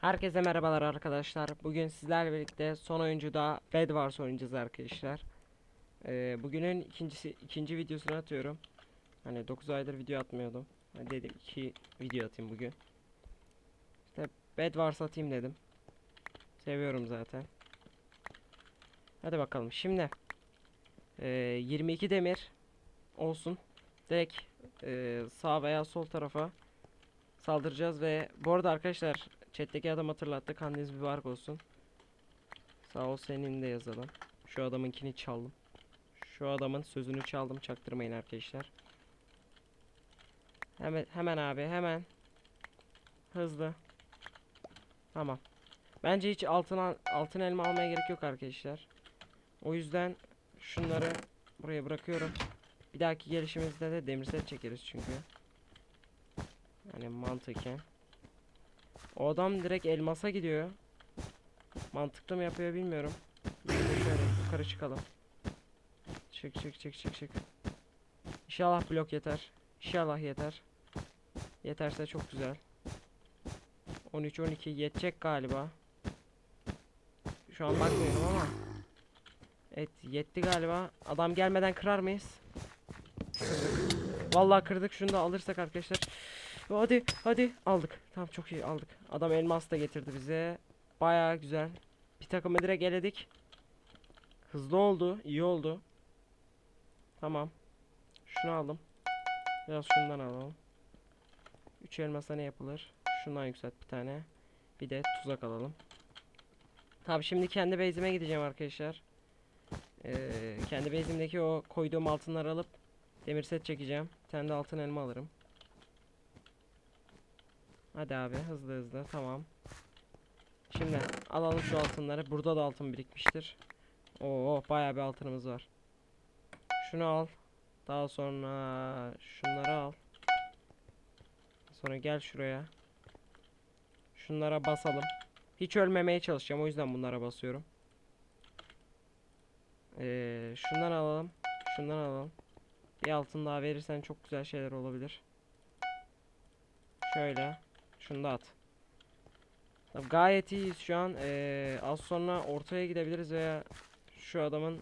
Herkese merhabalar arkadaşlar. Bugün sizlerle birlikte son oyuncuda Bed Wars oynayacağız arkadaşlar. Ee, bugünün ikincisi ikinci videosunu atıyorum. Hani 9 aydır video atmıyordum. Hani dedim iki video atayım bugün. İşte Bed Wars atayım dedim. Seviyorum zaten. Hadi bakalım. Şimdi ee, 22 demir olsun. Direkt ee, sağ veya sol tarafa saldıracağız ve bu arada arkadaşlar Chat'teki adam hatırlattı. Kendiniz mübarek olsun. Sağ ol senin de yazalım. Şu adamınkini çaldım. Şu adamın sözünü çaldım. Çaktırmayın arkadaşlar. Hemen hemen abi hemen. Hızlı. Tamam. Bence hiç altın al- altın elma almaya gerek yok arkadaşlar. O yüzden şunları buraya bırakıyorum. Bir dahaki gelişimizde de demir çekeriz çünkü. Yani mantıken. O adam direkt elmasa gidiyor. Mantıklı mı yapıyor bilmiyorum. Şöyle yukarı çıkalım. Çık çık çık çık çık. İnşallah blok yeter. İnşallah yeter. Yeterse çok güzel. 13 12 yetecek galiba. Şu an bakmıyorum ama. Evet yetti galiba. Adam gelmeden kırar mıyız? Vallahi kırdık. Şunu da alırsak arkadaşlar. Hadi hadi aldık. Tamam çok iyi aldık. Adam elmas da getirdi bize. Baya güzel. Bir takımı direkt eledik. Hızlı oldu. iyi oldu. Tamam. Şunu aldım. Biraz şundan alalım. 3 elmasa ne yapılır? Şundan yükselt bir tane. Bir de tuzak alalım. Tamam şimdi kendi base'ime gideceğim arkadaşlar. Ee, kendi base'imdeki o koyduğum altınları alıp demir set çekeceğim. Bir tane de altın elma alırım. Hadi abi hızlı hızlı tamam. Şimdi alalım şu altınları. Burada da altın birikmiştir. Oo bayağı bir altınımız var. Şunu al. Daha sonra şunları al. Sonra gel şuraya. Şunlara basalım. Hiç ölmemeye çalışacağım o yüzden bunlara basıyorum. Ee, şundan alalım. Şundan alalım. Bir altın daha verirsen çok güzel şeyler olabilir. Şöyle. Şunu da at. Gayet iyiyiz şu an. Ee, az sonra ortaya gidebiliriz veya şu adamın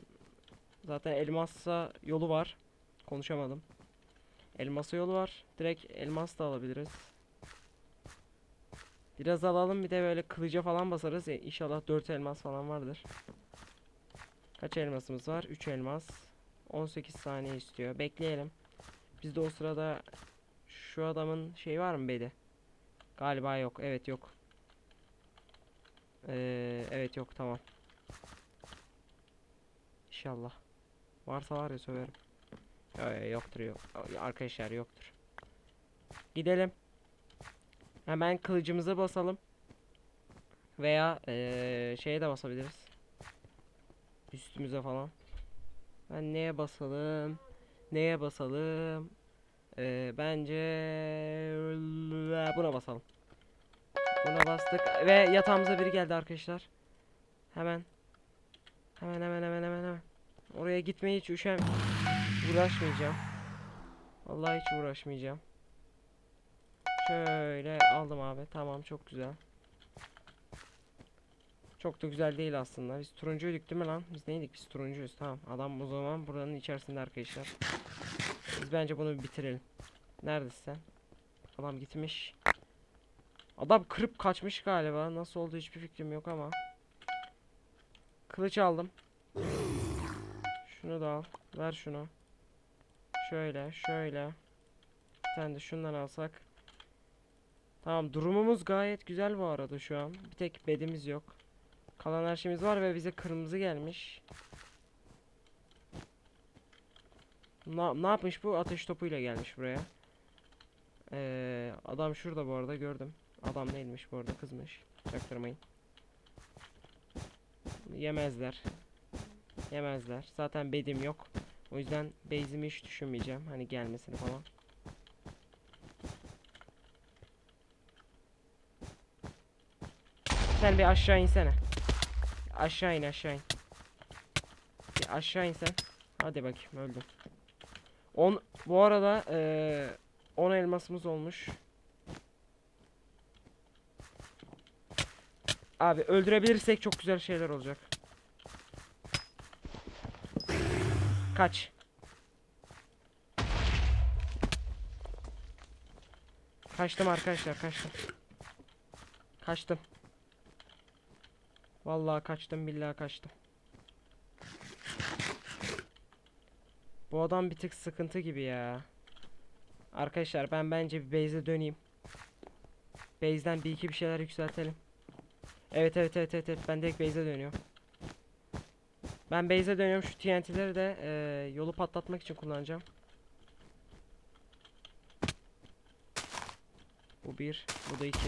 zaten elmassa yolu var. Konuşamadım. Elmasa yolu var. Direkt elmas da alabiliriz. Biraz alalım bir de böyle kılıca falan basarız. E, inşallah 4 elmas falan vardır. Kaç elmasımız var? 3 elmas. 18 saniye istiyor. Bekleyelim. Biz de o sırada şu adamın şey var mı bedi? Galiba yok. Evet yok. Ee, evet yok tamam. İnşallah. Varsa var ya söverim. Yoktur yok. Arkadaşlar yoktur. Gidelim. Hemen kılıcımıza basalım. Veya ee, şeye de basabiliriz. Üstümüze falan. Ben neye basalım? Neye basalım? Ee, bence buna basalım. Buna bastık ve yatağımıza biri geldi arkadaşlar. Hemen. Hemen hemen hemen hemen hemen. Oraya gitmeye hiç üşen uğraşmayacağım. Vallahi hiç uğraşmayacağım. Şöyle aldım abi. Tamam çok güzel. Çok da güzel değil aslında. Biz turuncuyduk değil mi lan? Biz neydik? Biz turuncuyuz. Tamam. Adam o zaman buranın içerisinde arkadaşlar. Biz bence bunu bitirelim. Neredesin sen? Adam gitmiş. Adam kırıp kaçmış galiba. Nasıl oldu hiçbir fikrim yok ama. Kılıç aldım. Şunu da al. Ver şunu. Şöyle, şöyle. Tane de şundan alsak. Tamam, durumumuz gayet güzel bu arada şu an. Bir tek bedimiz yok. Kalan her şeyimiz var ve bize kırmızı gelmiş. Na ne yapmış bu? Ateş topuyla gelmiş buraya. Ee, adam şurada bu arada gördüm. Adam değilmiş bu arada kızmış. Çaktırmayın. Yemezler. Yemezler. Zaten bedim yok. O yüzden base'imi hiç düşünmeyeceğim. Hani gelmesini falan. Sen bir aşağı insene. Aşağı in aşağı in. Bir aşağı insen. Hadi bakayım öldüm. 10 bu arada 10 elmasımız olmuş. Abi öldürebilirsek çok güzel şeyler olacak. Kaç. Kaçtım arkadaşlar kaçtım. Kaçtım. Vallahi kaçtım billahi kaçtım. Bu adam bir tık sıkıntı gibi ya. Arkadaşlar ben bence bir base'e döneyim. Base'den bir iki bir şeyler yükseltelim. Evet evet evet evet, evet. ben direkt base'e dönüyorum. Ben base'e dönüyorum şu TNT'leri de eee, yolu patlatmak için kullanacağım. Bu bir, bu da iki.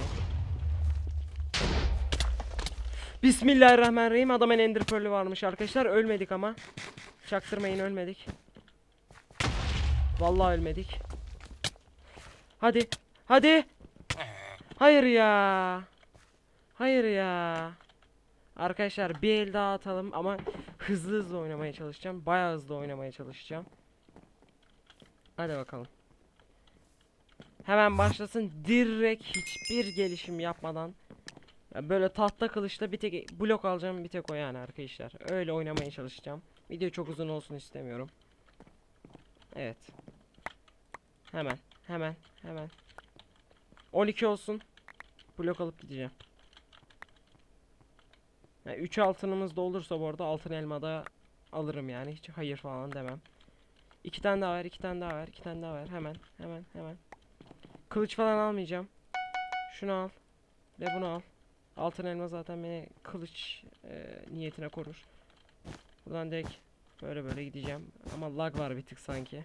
Bismillahirrahmanirrahim. Adamın ender pearl'ü varmış arkadaşlar. Ölmedik ama. Çaktırmayın ölmedik. Vallahi ölmedik. Hadi. Hadi. Hayır ya. Hayır ya. Arkadaşlar bir el daha atalım ama hızlı hızlı oynamaya çalışacağım. Bayağı hızlı oynamaya çalışacağım. Hadi bakalım. Hemen başlasın. Direkt hiçbir gelişim yapmadan. Ya böyle tahta kılıçla bir tek blok alacağım bir tek o yani arkadaşlar. Öyle oynamaya çalışacağım. Video çok uzun olsun istemiyorum. Evet. Hemen hemen hemen. 12 olsun. Blok alıp gideceğim. Yani 3 altınımız da olursa bu arada altın elmada alırım yani. Hiç hayır falan demem. İki tane daha ver, iki tane daha ver, iki tane daha ver. Hemen, hemen, hemen. Kılıç falan almayacağım. Şunu al. Ve bunu al. Altın elma zaten beni kılıç e, niyetine korur. Buradan direkt böyle böyle gideceğim. Ama lag var bir tık sanki.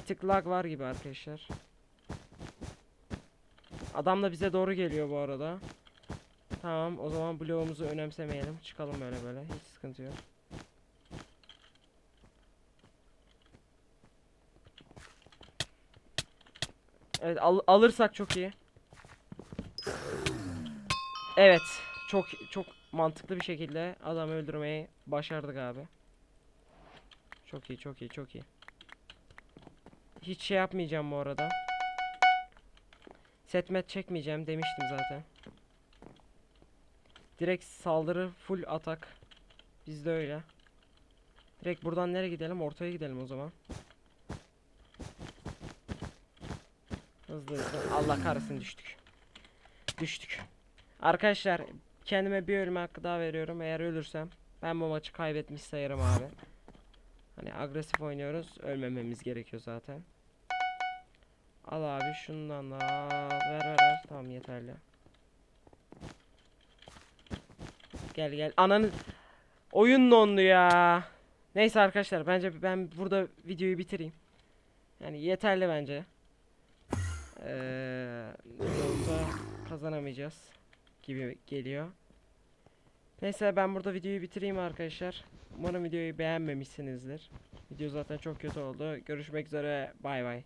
Bir tık lag var gibi arkadaşlar. Adam da bize doğru geliyor bu arada. Tamam o zaman bloğumuzu önemsemeyelim. Çıkalım böyle böyle. Hiç sıkıntı yok. Evet al- alırsak çok iyi. Evet. Çok çok mantıklı bir şekilde adamı öldürmeyi başardık abi. Çok iyi çok iyi çok iyi. Hiç şey yapmayacağım bu arada. Setmet çekmeyeceğim demiştim zaten. Direkt saldırı full atak. Bizde öyle. Direkt buradan nereye gidelim? Ortaya gidelim o zaman. Hızlı hızlı. Allah kahretsin düştük. Düştük. Arkadaşlar kendime bir ölme hakkı daha veriyorum. Eğer ölürsem ben bu maçı kaybetmiş sayarım abi. Hani agresif oynuyoruz. Ölmememiz gerekiyor zaten. Al abi şundan da. Ver ver ver. Tamam yeterli. Gel gel. Ananı oyun dondu ya. Neyse arkadaşlar bence ben burada videoyu bitireyim. Yani yeterli bence. Eee yoksa kazanamayacağız gibi geliyor. Neyse ben burada videoyu bitireyim arkadaşlar. Umarım videoyu beğenmemişsinizdir. Video zaten çok kötü oldu. Görüşmek üzere. Bay bay.